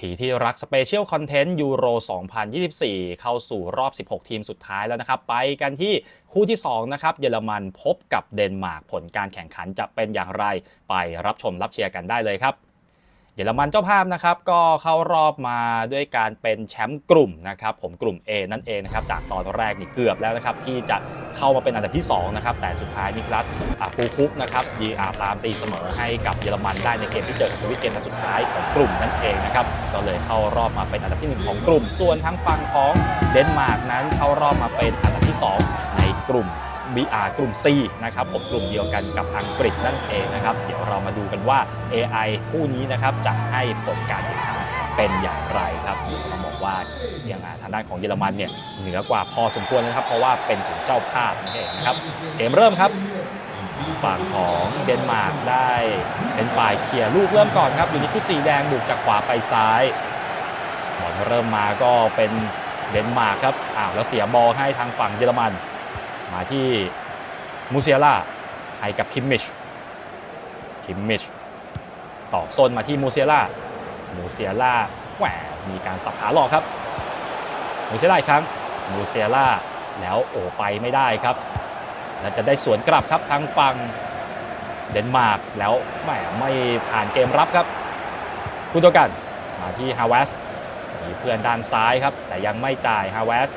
ผีที่รักสเปเชียลคอนเทนต์ยูโร 2024 เข้าสู่รอบ 16 ทีมสุดท้ายแล้วนะครับ ไปกันที่คู่ที่ 2 นะครับ เยอรมันพบกับเดนมาร์กผลการแข่งขันจะเป็นอย่างไร ไปรับชมรับเชียร์กันได้เลยครับ เยอรมันเจ้าภาพนะครับก็เข้ารอบมาด้วยการเป็นแชมป์กลุ่มนะครับผมกลุ่ม A นั่นเองนะครับจากตอนแรกนี่เกือบแล้วนะครับที่จะเข้ามาเป็นอันดับที่2นะครับแต่สุดท้ายนิคลัสฟูคุกนะครับยีอาตามตีเสมอให้กับเยอรมันได้ในเกมที่เจอกับสวิตเกมนัดสุดท้ายของกลุ่มนั่นเองนะครับก็เลยเข้ารอบมาเป็นอันดับที่หนึ่งของกลุ่ม ส่วนทั้งฝั่งของเดนมาร์กนั้นเข้ารอบมาเป็นอันดับที่สองในกลุ่ม BR กลุ่ม C นะครับผมกลุ่มเดียวกันกับอังกฤษนั่นเองนะครับ เดี๋ยวเรามาดูกันว่า AI คู่นี้นะครับจะให้ผลการแข่งขันเป็นอย่างไรครับต้องบอกว่าอย่างทางด้านของเยอรมันเนี่ยเหนือกว่าพอสมควรนะครับ เพราะว่าเป็นถึงเจ้าภาพนั่นเองนะครับเกมเริ่มครับฝั่งของเดนมาร์กได้เป็นฝ่ายเคลียร์ลูกเริ่มก่อนครับ อยู่ในชุดสีแดงบุกจากขวาไปซ้ายบอลเริ่มมาก็เป็นเดนมาร์กครับอ้าวแล้วเสียบอลให้ทางฝั่งเยอรมัน มาที่มูเซียล่าให้กับคิมมิชคิมมิชต่อโซนมาที่มูเซียล่ามูเซียล่าแหวมีการสับขาหลอกครับมูเซียล่าอีกครั้งมูเซียล่าแล้วโอไปไม่ได้ครับ แล้วจะได้สวนกลับครับทางฝั่งเดนมาร์กแล้วแหมไม่ผ่านเกมรับครับคุณตัวกันมาที่ฮาวเวสมีเพื่อนด้านซ้ายครับ แต่ยังไม่จ่ายฮาวเวส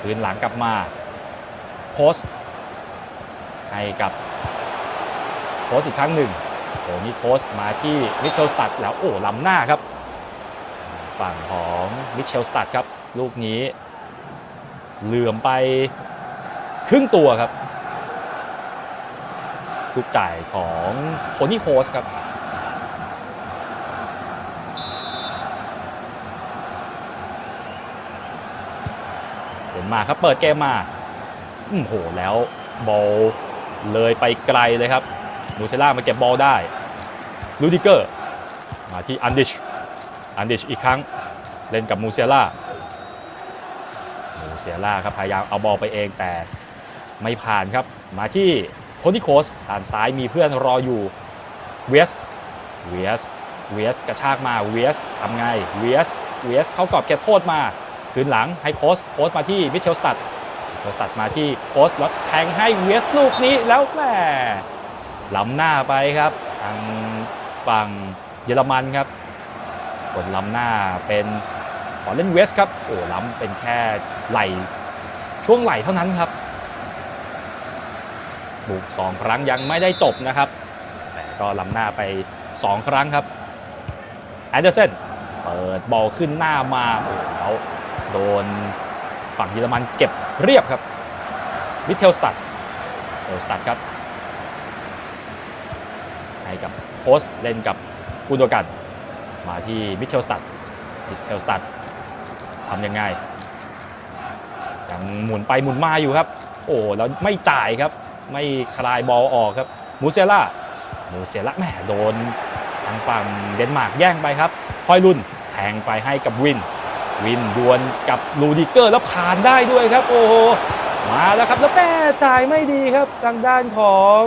คืนหลังกลับมา ค้ชให้กับโค้ชอีกครั้งหนึ่งโอ้นี่โค้ชมาที่มิเชลสตัดแล้วโอ้ล้ำหน้าครับ ฝั่งของมิเชลสตัดครับ ลูกนี้ เหลื่อมไปครึ่งตัวครับลูกจ่ายของโทนี่โคสครับเห็นมาครับเปิดเกมมา อืมโหแล้วบอลเลยไปไกลเลยครับมูเซล่ามาเก็บบอลได้ลูดิเกอร์มาที่อันดิชอันดิชอีกครั้งเล่นกับมูเซล่ามูเซล่าครับพยายามเอาบอลไปเองแต่ไม่ผ่านครับ มาที่โทนี่โคสด้านซ้ายมีเพื่อนรออยู่เวสเวสเวสกระชากมาเวสทำไงเวสเวสเข้ากรอบเขตโทษมา คืนหลังให้โคสโคสมาที่มิเชลสตัด โคสตัดมาที่โคสแล้วแทงให้เวสลูกนี้แล้วแหมล้ำหน้าไปครับ ทางฝั่งเยอรมันครับคนล้ำหน้าเป็นขอเล่นเวสครับโอ้ล้ำเป็นแค่ไหลช่วงไหลเท่านั้นครับบุก2ครั้งยังไม่ได้จบนะครับ แต่ก็ล้ำหน้าไป 2 ครั้งครับแอนเดอร์เซนเปิดบอลขึ้นหน้ามาโอ้แล้วโดนฝั่งเยอรมันเก็บ เรียบครับ มิเทลสตัดเทลสตัดครับให้กับโพสเล่นกับกุนโดกัน มาที่มิเทลสตัดมิเทลสตัดทำยังไงยังหมุนไปหมุนมาอยู่ครับ โอ้แล้วไม่จ่ายครับ ไม่คลายบอลออกครับมูเซล่ามูเซล่าแหมโดนทางฝั่งเดนมาร์กแย่งไปครับ พอยลุนแทงไปให้กับวิน วินดวลกับลูดิเกอร์แล้วผ่านได้ด้วยครับ โอ้โหมาแล้วครับแล้วแม่จ่ายไม่ดีครับทางด้านของ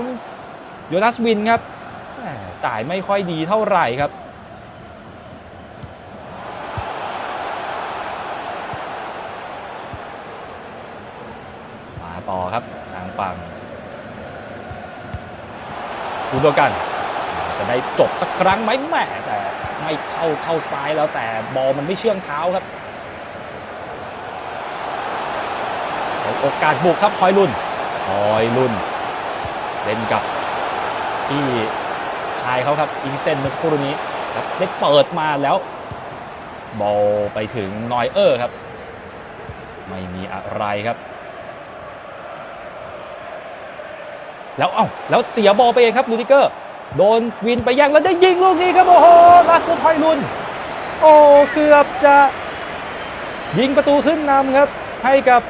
โยนัสวินครับแม่จ่ายไม่ค่อยดีเท่าไหร่ครับมาต่อครับทางฝั่งคูโดกัน จะได้จบสักครั้งไหมแหม่แต่ไม่เข้าเข้าซ้ายแล้วแต่บอลมันไม่เชื่องเท้าครับ โอกาสบุกครับพอยลุนพอยลุนเล่นกับที่ชายเขาครับอิงเซนเมื่อสักครู่นี้ครับได้เปิดมาแล้ว บอลไปถึงนอยเออร์ครับ ไม่มีอะไรครับ แล้วเอ้าแล้วเสียบอลไปเองครับลูดิเกอร์ โดนวินไปย่งแล้วได้ยิงลูกนี้ครับ โอ้โหลาสมุทพอยลุน โอ้เกือบจะยิงประตูขึ้นนำครับ ให้กับ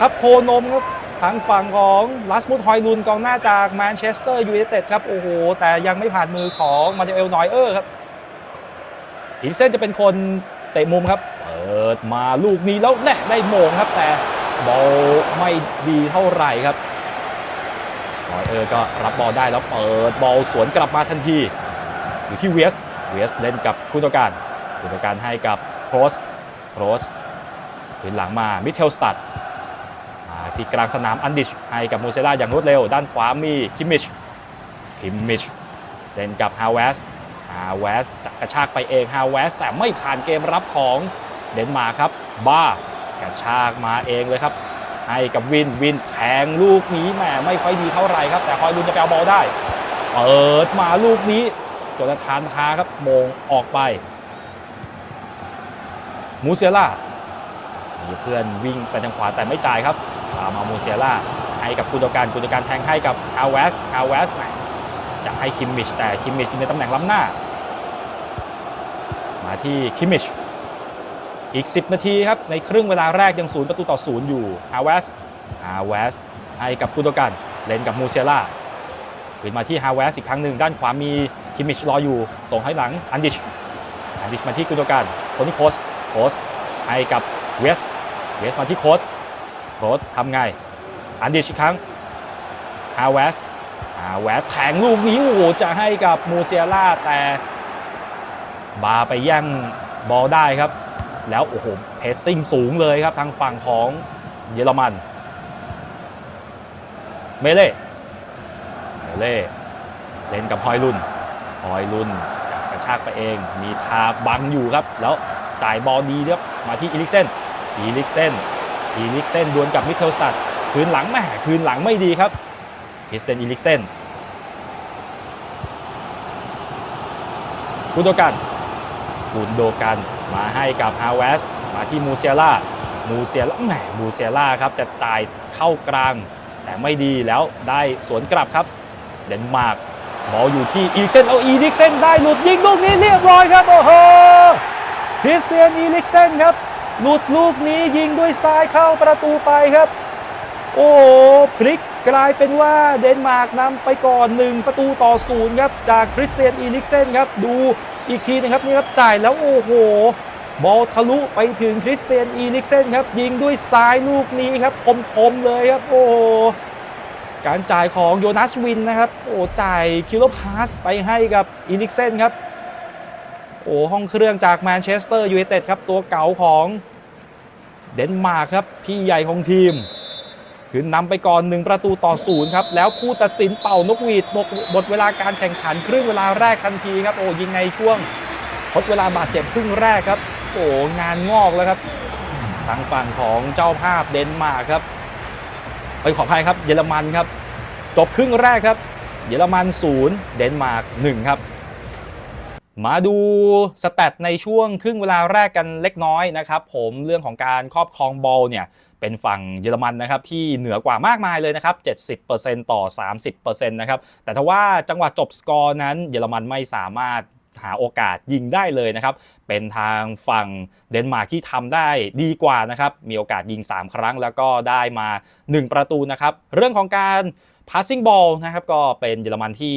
ทัพโคนมครับทางฝั่งของลาสมุทฮอยลุนกองหน้าจากแมนเชสเตอร์ยูไนเต็ดครับโอ้โห แต่ยังไม่ผ่านมือของมาเดเอลนอยเออร์ครับอินเซนจะเป็นคนเตะมุมครับเปิดมาลูกนี้แล้วแน่ได้โมงครับ แต่บอลไม่ดีเท่าไหร่ครับนอยเออร์ก็รับบอลได้แล้วเปิดบอลสวนกลับมาทันที อยู่ที่เวสเวสเล่นกับคุโตการกุนการให้กับโครสโครสคืนหลังมามิเทลสตัด ที่กลางสนามอันดิชให้กับมูเซล่าอย่างรวดเร็ว ด้านขวามีคิมมิช คิมมิชเล่นกับฮาวเวสฮาวเวสจะกระชากไปเองฮาวเวสแต่ไม่ผ่านเกมรับของเดนมาร์ครับ บ้ากระชากมาเองเลยครับ ให้กับวินวินแทงลูกนี้แหมไม่ค่อยดีเท่าไหร่ครับ แต่คอยลุนจะไปเอาบอลได้เปิดมาลูกนี้โจนาธานทาครับมงออกไป มูเซียล่ามีเพื่อนวิ่งไปทางขวาแต่ไม่จ่ายครับ มเอามูเซียล่าให้กับกุนโดการกุนโดการแทงให้กับอาเวสอาเวสจะให้คิมมิชแต่คิมมิชอยู่ในตำแหน่งล้ำหน้า มาที่คิมมิชอีก 10 นาทีครับ ในครึ่งเวลาแรกยังศูนย์ประตูต่อศูนย์อยู่ฮาเวสฮาเวสให้กับกุนโดกันเล่นกับมูเซียล่าคืนมาที่ฮาเวสอีกครั้งหนึ่งด้านขวามีคิมมิชรออยู่ ส่งให้หลังอันดิชอันดิชมาที่กุนโดกันโทนี่โคสโคสให้กับเวสเวสมาที่โคส โคสทำไง อันดิชอีกครั้งฮาวเวสฮาวเวสแทงลูกนี้โอ้โหจะให้กับมูเซียล่าแต่บาไปแย่งบอลได้ครับ แล้วโอ้โหเพสซิ่งสูงเลยครับทางฝั่งของเยอรมัน เมเล่เมเล่เล่นกับฮอยลุนฮอยลุนจะกระชากไปเอง มีทาบังอยู่ครับ แล้วจ่ายบอลดีครับมาที่อีลิกเซนอีลิกเซน อีลิกเซนดวลกับมิเทลสตัดคืนหลังแม่คืนหลังไม่ดีครับคริสเตนอีลิกเซนกุนโดกันกุนโดกันมาให้กับฮาวเวสมาที่มูเซียล่ามูเซียล่าแหมมูเซียล่าครับจะจ่ายเข้ากลาง แต่ไม่ดีแล้วได้สวนกลับครับ เดนมาร์กบอลอยู่ที่อีลิกเซนเอาอีลิกเซนได้หลุดยิงลูกนี้เรียบร้อยครับโอ้โหคริสเตียนอีลิกเซนครับ หลุดลูกนี้ยิงด้วยซ้ายเข้าประตูไปครับ โอ้พลิกกลายเป็นว่าเดนมาร์กนำไปก่อน 1 ประตูต่อศูนย์ครับจากคริสเตียนอีลิกเซนครับดูอีกทีนะครับนี่ครับจ่ายแล้วโอ้โห บอลทะลุไปถึงคริสเตียนอีลิกเซนครับยิงด้วยซ้ายลูกนี้ครับคมๆเลยครับโอ้การจ่ายของโยนัสวินนะครับโอ้จ่ายคิโลพาสไปให้กับอีลิกเซนครับโอ้ห้องเครื่องจากแมนเชสเตอร์ยูไนเต็ดครับตัวเก่าของ เดนมาร์กครับ พี่ใหญ่ของทีมคือนนำไปก่อน 1 ประตูต่อศูนย์ครับ แล้วผู้ตัดสินเป่านกหวีดหมดเวลาการแข่งขันครึ่งเวลาแรกทันทีครับ โอ้ยิงในช่วงทดเวลาบาดเจ็บครึ่งแรกครับ โอ้งานงอกแล้วครับ ทางฝั่งของเจ้าภาพเดนมาร์กครับไปขออภัยครับ เยอรมันครับ จบครึ่งแรกครับ เยอรมัน0เดนมาร์ก1ครับ มาดูสแตทในช่วงครึ่งเวลาแรกกันเล็กน้อยนะครับผมเรื่องของการครอบครองบอลเนี่ยเป็นฝั่งเยอรมันนะครับที่เหนือกว่ามากมายเลยนะครับ 70%ต่อ 30%นะครับแต่ถ้าว่าจังหวะจบสกอร์นั้นเยอรมันไม่สามารถหาโอกาสยิงได้เลยนะครับ เป็นทางฝั่งเดนมาร์กที่ทำได้ดีกว่านะครับ มีโอกาสยิง 3 ครั้งแล้วก็ได้มา 1 ประตูนะครับ เรื่องของการ passing ball นะครับก็เป็นเยอรมันที่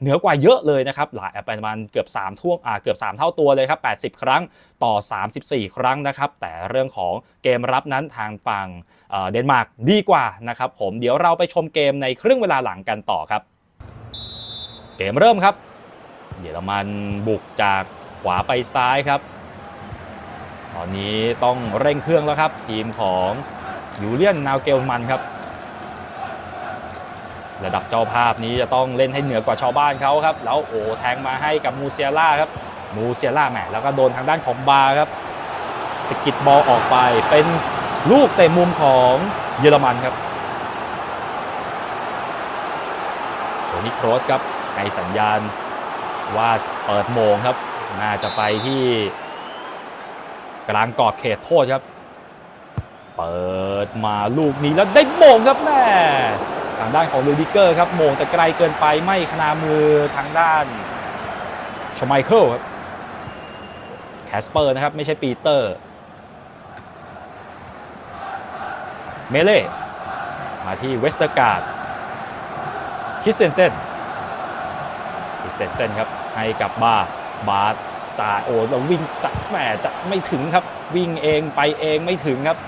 เหนือกว่าเยอะเลยนะครับหลายประมาณเกือบ3ท่วงอ่าเกือบ 3 เท่าตัวเลยครับ 80 ครั้งต่อ 34 ครั้งนะครับ แต่เรื่องของเกมรับนั้นทางฝั่งเอ่อเดนมาร์กดีกว่านะครับผมเดี๋ยวเราไปชมเกมในครึ่งเวลาหลังกันต่อครับ เกมเริ่มครับ เยอรมันบุกจากขวาไปซ้ายครับ ตอนนี้ต้องเร่งเครื่องแล้วครับ ทีมของยูเลียนนาวเกลมันครับ ระดับเจ้าภาพนี้จะต้องเล่นให้เหนือกว่าชาวบ้านเขาครับ แล้วโอ้แทงมาให้กับมูเซียล่าครับ มูเซียล่าแหมแล้วก็โดนทางด้านของบาครับสกิดบอลออกไป เป็นลูกเตะมุมของเยอรมันครับโทนี่โครสครับให้สัญญาณว่าเปิดโมงครับ น่าจะไปที่กลางกรอบเขตโทษครับ เปิดมาลูกนี้แล้วได้โมงครับแม่างด้านของลูดิเกอร์ครับโมงแต่ไกลเกินไปไม่ขนามือทางด้านชไมเคิลครับแคสเปอร์นะครับไม่ใช่ปีเตอร์ เมเล่มาที่เวสเตอร์การ์ดคิสเตนเซนคิสเตนเซนครับให้กับบาบาจ่าโอ้เราวิ่งจัดแหมจะไม่ถึงครับ วิ่งเองไปเองไม่ถึงครับ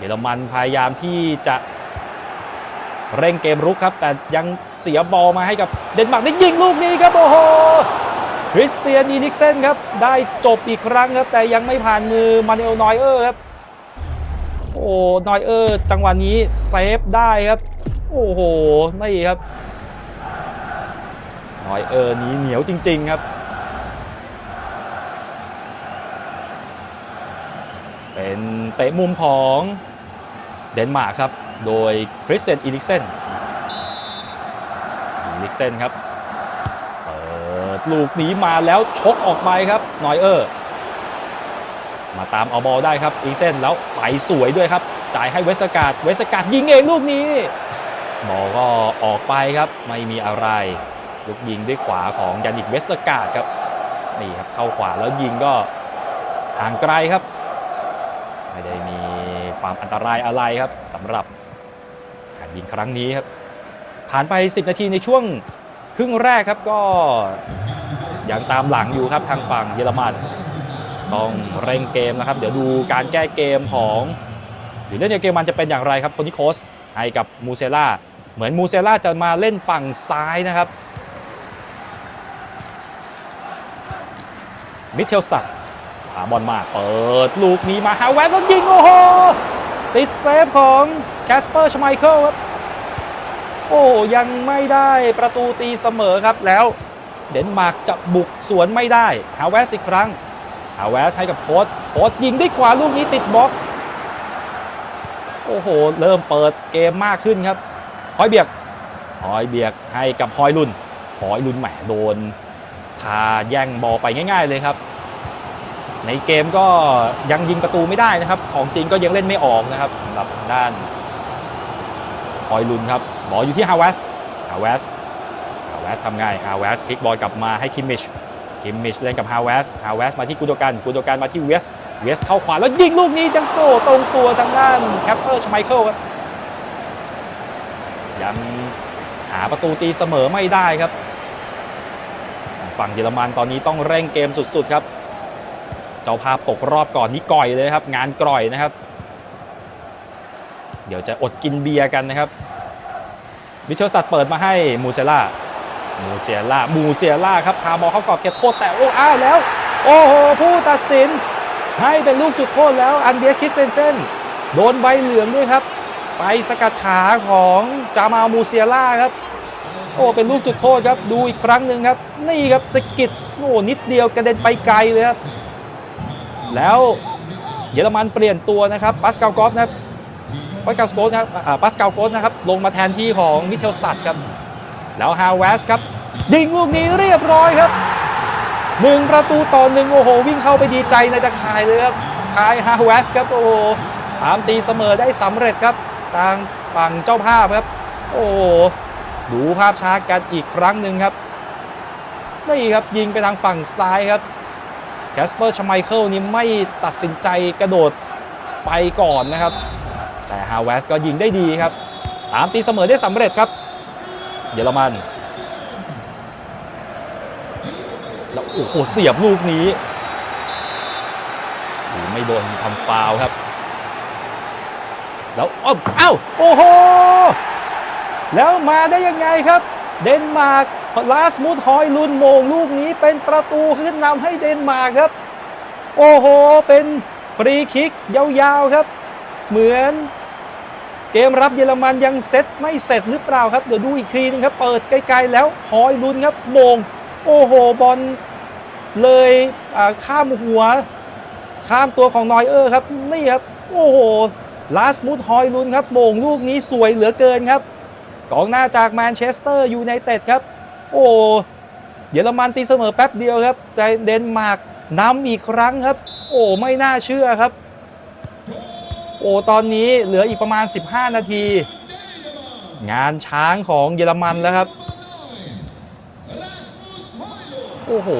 เยอรมันพยายามที่จะเร่งเกมรุกครับ แต่ยังเสียบอลมาให้กับเดนมาร์กได้ยิงลูกนี้ครับ โอ้โหคริสเตียนอีนิกเซนครับ ได้จบอีกครั้งครับ แต่ยังไม่ผ่านมือมานเอลนอยเออร์ครับ โอ้นอยเออร์จังหวะนี้เซฟได้ครับ โอ้โหนี่ครับนอยเออร์นี้เหนียวจริง ๆครับ เป็นเตะมุมของ เดนมาร์กครับ โดยคริสเตนอีลิกเซนอีลิกเซนครับเปิดลูกนี้มาแล้วชกออกไปครับนอยเออร์ มาตามเอาบอลได้ครับอีลิกเซนแล้วไปสวยด้วยครับ จ่ายให้เวสกาดเวสกาดยิงเองลูกนี้ บอลก็ออกไปครับไม่มีอะไร ลูกยิงด้วยขวาของยานิกเวสกาดครับนี่ครับเข้าขวาแล้วยิงก็ห่างไกลครับ ไม่ได้มี ความอันตรายอะไรครับสำหรับการยิงครั้งนี้ครับ ผ่านไป 10 นาทีในช่วงครึ่งแรกครับก็ยังตามหลังอยู่ครับทางฝั่งเยอรมันต้องเร่งเกมนะครับ เดี๋ยวดูการแก้เกมของหรือเล่นเกมมันจะเป็นอย่างไรครับคนที่โค้ชให้กับมูเซล่าเหมือนมูเซล่าจะมาเล่นฝั่งซ้ายนะครับมิเทลสตัดหาบอลมาเปิดลูกนี้มาฮาวเวสแล้วยิงโอ้โห ติดเซฟของแคสเปอร์ชไมเคิลครับ โอ้ยังไม่ได้ประตูตีเสมอครับแล้วเดนมาร์กจะบุกสวนไม่ได้ฮาวเวสอีกครั้งฮาวเวสให้กับโค้ดโค้ดยิงด้วยขวาลูกนี้ติดบล็อก โอ้โห เริ่มเปิดเกมมากขึ้นครับฮอยเบียกฮอยเบียกให้กับฮอยลุนฮอยลุนแหมโดนทาแย่งบอลไปง่าย ๆ เลยครับ ในเกมก็ยังยิงประตูไม่ได้นะครับ ของจริงก็ยังเล่นไม่ออกนะครับสำหรับด้านฮอยลุนครับบอลอยู่ที่ฮาวเวสฮาวเวสฮาวเวสทำไงฮาวเวสพลิกบอลกลับมาให้คิมมิชคิมมิชเล่นกับฮาวเวสฮาวเวสมาที่กุโดกันกุโดกันมาที่เวสเวสเข้าขวาแล้วยิงลูกนี้จังโตตรงตัวทางด้านแคปเปอร์ชไมเคิลครับยังหาประตูตีเสมอไม่ได้ครับ ฝั่งเยอรมันตอนนี้ต้องเร่งเกมสุดๆครับ เจ้าภาพตกรอบก่อนนี่ก่อยเลยครับ งานกร่อยนะครับ เดี๋ยวจะอดกินเบียร์กันนะครับมิเชลสตัดเปิดมาให้มูเซล่ามูเซล่ามูเซล่าครับพาบอลเข้ากรอบเขตโทษแต่โอ้อ้าวแล้ว โอ้โห ผู้ตัดสิน ให้เป็นลูกจุดโทษแล้วอันเบียคิสเตนเซนโดนใบเหลืองด้วยครับ ไปสกัดขาของจามามูเซล่าครับ โอ้เป็นลูกจุดโทษครับ ดูอีกครั้งหนึ่งครับ นี่ครับสกิดโอ้นิดเดียวกระเด็นไปไกลเลยครับ แล้วเยอรมันเปลี่ยนตัวนะครับปัสกาลกอฟนะครับปัสกาลโกสนะครับปัสกาลโกสนะครับลงมาแทนที่ของมิเชลสตัดครับแล้วฮาวเวสครับยิงลูกนี้เรียบร้อยครับหนึ่งประตูต่อหนึ่งโอ้โห วิ่งเข้าไปดีใจในตะข่ายเลยครับคายฮาวเวสครับโอ้โหตามตีเสมอได้สำเร็จครับทางฝั่งเจ้าภาพครับ โอ้โหดูภาพช้ากันอีกครั้งหนึ่งครับนี่ครับยิงไปทางฝั่งซ้ายครับ แคสเปอร์ชไมเคิลนี่ไม่ตัดสินใจกระโดดไปก่อนนะครับ แต่ฮาวเวสก็ยิงได้ดีครับตามตีเสมอได้สำเร็จครับ เยอรมัน แล้วโอ้โหเสียบลูกนี้ไม่โดนทำฟาวครับ แล้วอ้าวอ้าวโอ้โห แล้วมาได้ยังไงครับ เดนมาร์ก ลาสมุดฮอยลุนโมงลูกนี้เป็นประตูขึ้นนำให้เดนมาร์กครับ โอ้โห เป็นฟรีคิกยาวๆครับ เหมือนเกมรับเยอรมันยังเซตไม่เสร็จหรือเปล่าครับ เดี๋ยวดูอีกทีนึงครับ เปิดไกลๆแล้วฮอยลุนครับโมง โอ้โห บอลเลยข้ามหัว ข้ามตัวของนอยเออร์ครับ นี่ครับ โอ้โห ลาสมุดฮอยลุนครับโมงลูกนี้สวยเหลือเกินครับกองหน้าจากแมนเชสเตอร์ยูไนเต็ดครับ โอ้เยอรมันตีเสมอแป๊บเดียวครับ แต่เดนมาร์กนำอีกครั้งครับ โอ้ไม่น่าเชื่อครับ โอ้ตอนนี้เหลืออีกประมาณ 15 นาที งานช้างของเยอรมันแล้วครับ โอ้โห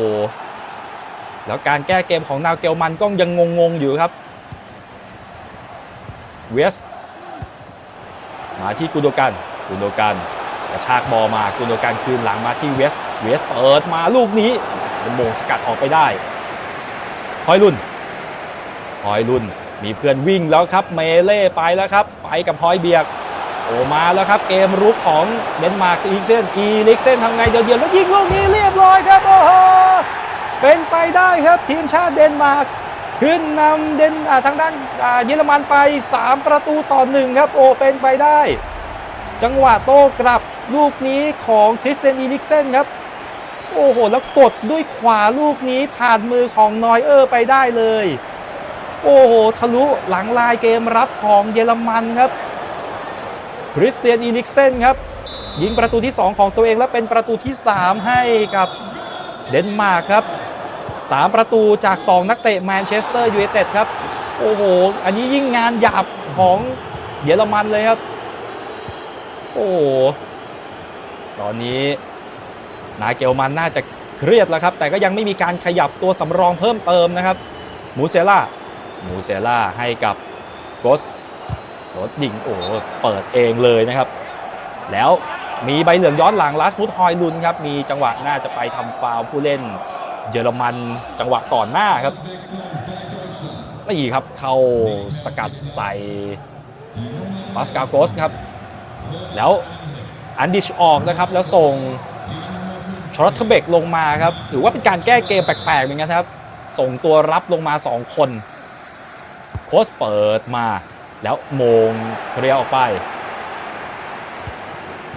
แล้วการแก้เกมของนาวเกลมันก็ยังงงๆอยู่ครับเวสมาที่กุนโดกันกุนโดกัน กระชากบอลมากุนโดกันคืนหลังมาที่เวสเวสเปิดมาลูกนี้โมงสกัดออกไปได้ฮอยลุนฮอยลุนมีเพื่อนวิ่งแล้วครับเมเล่ไปแล้วครับ ไปกับฮอยเบียกโอมาแล้วครับเกมรุกของเดนมาร์กอีกเซนอีลิกเซนทำไงเดียวเดียวแล้วยิงลูกนี้เรียบร้อยครับโอ้โหเป็นไปได้ครับทีมชาติเดนมาร์กขึ้นนำเดนอ่าทางด้านเยอรมันไป 3 ประตูต่อหนึ่งครับโอ้เป็นไปได้ จังหวะโต้กลับ ลูกนี้ของคริสเตนอีลิกเซนครับ โอ้โห แล้วกดด้วยขวาลูกนี้ผ่านมือของนอยเออร์ไปได้เลย โอ้โห ทะลุหลังลายเกมรับของเยอรมันครับคริสเตียนอีลิกเซนครับ ยิงประตูที่ 2 ของตัวเองและเป็นประตูที่ 3 ให้กับเดนมาร์กครับ 3 ประตูจาก 2 นักเตะแมนเชสเตอร์ยูไนเต็ดครับ โอ้โห อันนี้ยิ่งงานหยาบของเยอรมันเลยครับ โอ้โห ตอนนี้นาเกลมันน่าจะเครียดแล้วครับ แต่ก็ยังไม่มีการขยับตัวสำรองเพิ่มเติมนะครับมูเซล่ามูเซล่าให้กับโกสโกสยิงโอ้เปิดเองเลยนะครับ แล้วมีใบเหลืองย้อนหลังลาสมุดฮอยลุนครับ มีจังหวะน่าจะไปทำฟาวผู้เล่นเยอรมันจังหวะก่อนหน้าครับนี่ครับเข้าสกัดใส่ปาสกาโกสครับ แล้ว อันดิชออกนะครับแล้วส่งชอร์ทเบกลงมาครับ ถือว่าเป็นการแก้เกมแปลกๆเหมือนกันครับ ส่งตัวรับลงมา 2 คน โค้ชเปิดมา แล้วโมงเคลียร์ออกไป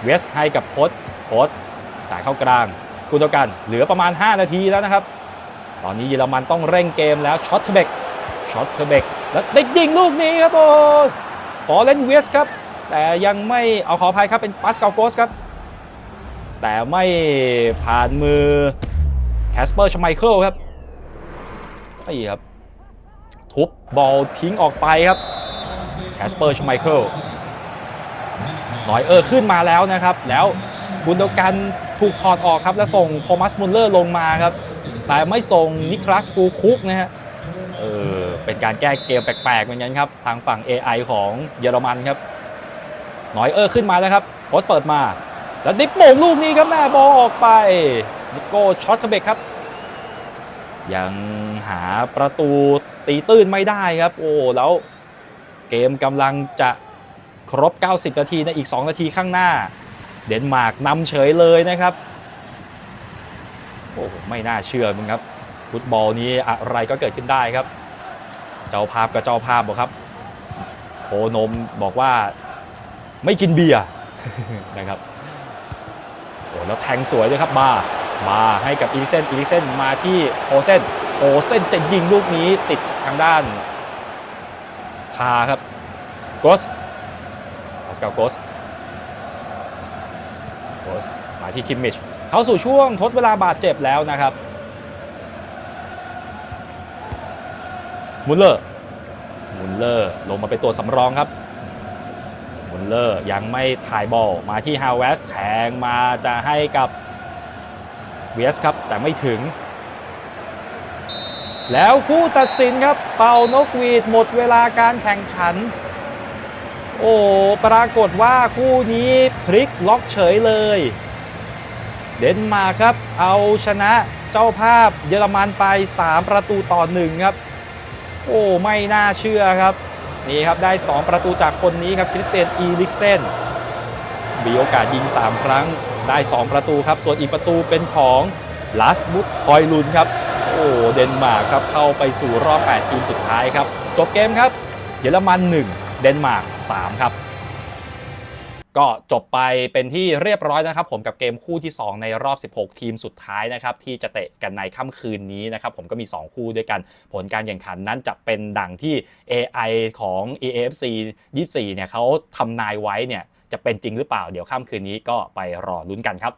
เวสให้กับโค้ชโค้ชจ่ายเข้ากลางกุนตกันเหลือประมาณ 5 นาทีแล้วนะครับ ตอนนี้เยอรมันต้องเร่งเกมแล้วช็อตเบกช็อตเบกแล้วได้ยิงลูกนี้ครับโอ้ขอเล่นเวสครับ แต่ยังไม่เอาขออภัยครับเป็นปาสกาลโกสครับ แต่ไม่ผ่านมือแคสเปอร์ชไมเคิลครับนี่ครับ ทุบบอลทิ้งออกไปครับแคสเปอร์ชไมเคิลนอยเออขึ้นมาแล้วนะครับ แล้วบุนโดกันถูกถอดออกครับแล้วส่งโทมัสมุลเลอร์ลงมาครับ แต่ไม่ส่งนิคลัสฟูคุกนะฮะเออเป็นการแก้เกมแปลกๆเหมือนกันครับ ทางฝั่ง AI ของเยอรมันครับ นอยเออขึ้นมาแล้วครับโพสเปิดมา แล้วดิปโมงลูกนี้ครับแม่บอลออกไปนิโก้ช็อตเบกครับ ยังหาประตูตีตื้นไม่ได้ครับ โอ้แล้วเกมกำลังจะครบ 90 นาทีในอีก 2 นาทีข้างหน้า เดนมาร์กนำเฉยเลยนะครับ โอ้โหไม่น่าเชื่อมึงครับ ฟุตบอลนี้อะไรก็เกิดขึ้นได้ครับ เจ้าภาพกับเจ้าภาพบอกครับโคนมบอกว่า ไม่กินเบียร์นะครับโอ้แล้วแทงสวยเลยครับมามาให้กับอีลิเซนอีลิเซนมาที่โฮเซนโฮเซนจะยิงลูกนี้ติดทางด้านคาครับโกสพาสกาลโกสโกสมาที่คิมมิชเข้าสู่ช่วงทดเวลาบาดเจ็บแล้วนะครับมุลเลอร์มุลเลอร์ลงมาเป็นตัวสำรองครับุลเลอร์ยังไม่ถ่ายบอลมาที่ฮาวเวสแทงมาจะให้กับเวสครับ แต่ไม่ถึง แล้วคู่ตัดสินครับ เป่านกหวีดหมดเวลาการแข่งขัน โอ้ปรากฏว่าคู่นี้พลิกล็อกเฉยเลย เดนมาครับ เอาชนะเจ้าภาพเยอรมันไป 3 ประตูต่อหนึ่งครับ โอ้ ไม่น่าเชื่อครับ นี่ครับได้ 2 ประตูจากคนนี้ครับคริสเตียนอีลิกเซนมีโอกาสยิง 3 ครั้งได้ 2 ประตูครับ ส่วนอีกประตูเป็นของลาสบุตคอยลุนครับ โอ้เดนมาร์กครับเข้าไปสู่รอบ 8 ทีมสุดท้ายครับ จบเกมครับ เยอรมัน 1 เดนมาร์ก 3 ครับ ก็จบไปเป็นที่เรียบร้อยนะครับ ผมกับเกมคู่ที่ 2 ในรอบ 16 ทีมสุดท้ายนะครับที่จะเตะกันในค่ำคืนนี้นะครับผมก็มี 2 คู่ด้วยกันผลการแข่งขันนั้นจะเป็นดังที่ AI ของ EAFC 24 เนี่ยเขาทำนายไว้เนี่ยจะเป็นจริงหรือเปล่าเดี๋ยวค่ำคืนนี้ก็ไปรอลุ้นกันครับ